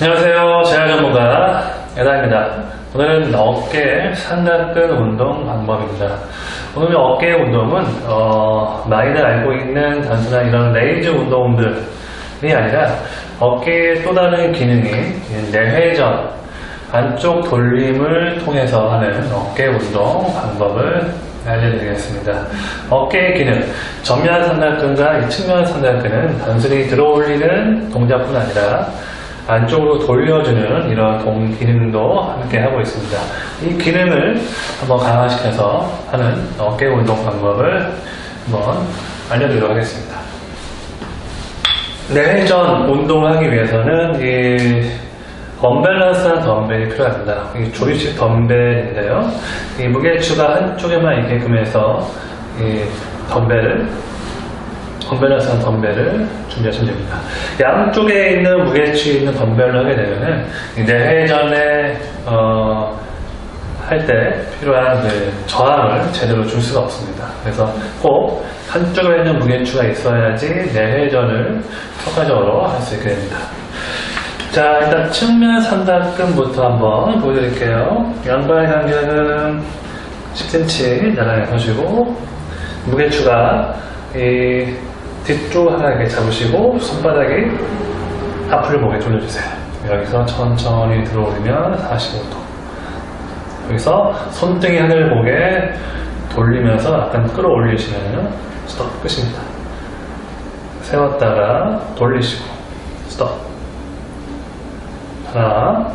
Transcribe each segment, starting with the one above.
안녕하세요. 재활 전문가 에다입니다. 오늘은 어깨 삼각근 운동 방법입니다. 오늘 어깨 운동은 어, 많이들 알고 있는 단순한 이런 레이즈 운동들이 아니라 어깨의 또 다른 기능인 내회전, 안쪽 돌림을 통해서 하는 어깨 운동 방법을 알려드리겠습니다. 어깨의 기능, 전면 삼각근과 이 측면 삼각근은 단순히 들어올리는 동작뿐 아니라 안쪽으로 돌려주는 이런 동 기능도 함께 하고 있습니다. 이 기능을 한번 강화시켜서 하는 어깨 운동 방법을 한번 알려드리도록 하겠습니다. 내회전 운동을 하기 위해서는 이 언밸런스한 덤벨이 필요합니다. 이 조이식 덤벨인데요. 이 무게추가 한쪽에만 있게끔 해서 이 덤벨을 언밸런스한 덤벨을 준비하시면 됩니다. 양쪽에 있는 무게추 있는 덤벨을 하게 되면은 이 내회전에 어, 할 때 필요한 그 저항을 제대로 줄 수가 없습니다. 그래서 꼭 한쪽에 있는 무게추가 있어야지 내회전을 효과적으로 할 수 있게 됩니다. 자, 일단 측면 삼각근부터 한번 보여드릴게요. 양발 간격은 10cm 나란히 서시고 무게추가 이 뒤쪽 하나 이렇게 잡으시고 손바닥이 앞을 보게 돌려주세요. 여기서 천천히 들어오면 45도. 여기서 손등이 하늘 보게 돌리면서 약간 끌어올리시면 스톱 끝입니다. 세웠다가 돌리시고 스톱. 하나,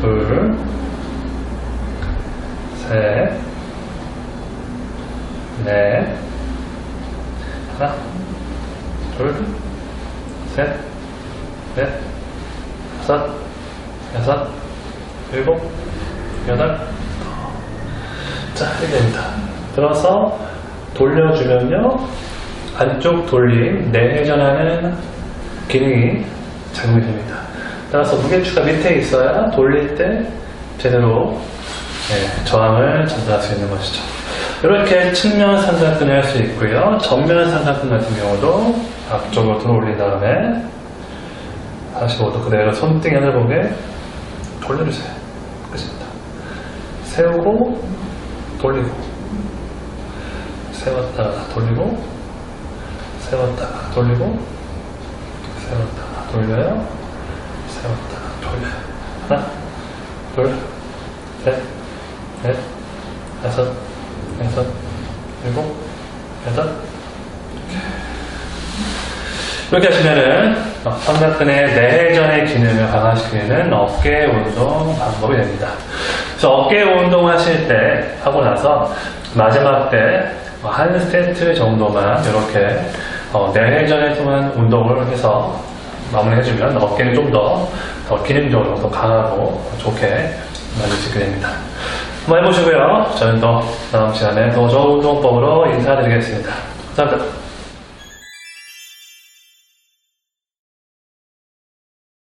둘, 셋, 넷, 하나, 둘, 셋, 넷, 다섯, 여섯, 일곱, 여덟. 자, 이렇게 됩니다. 들어서 돌려주면요. 안쪽 돌림, 내회전하는 기능이 작용이 됩니다. 따라서 무게추가 밑에 있어야 돌릴 때 제대로 네, 저항을 전달할 수 있는 것이죠. 이렇게 측면 삼각근을 할 수 있고요. 전면 삼각근 같은 경우도 앞쪽으로 들어 올린 다음에 45도 그대로 손등에 하늘 보게 돌려주세요. 끝입니다. 세우고 돌리고 세웠다가 돌리고 세웠다가 돌리고 세웠다가 돌려요. 세웠다가 돌려요. 하나, 둘, 셋, 넷, 다섯, 여섯, 일곱, 여덟. 이렇게 하시면은 어, 삼각근의 내회전의 기능을 강화시키는 어깨 운동 방법이 됩니다. 그래서 어깨 운동 하실 때 하고 나서 마지막 때 한 세트 정도만 이렇게 어, 내회전에 통한 운동을 해서 마무리해주면 어깨는 좀더더 기능적으로 더 강하고 좋게 있게 됩니다. 한번 해보시고요. 저는 또 다음 시간에 더 좋은 운동법으로 인사드리겠습니다. 감사합니다.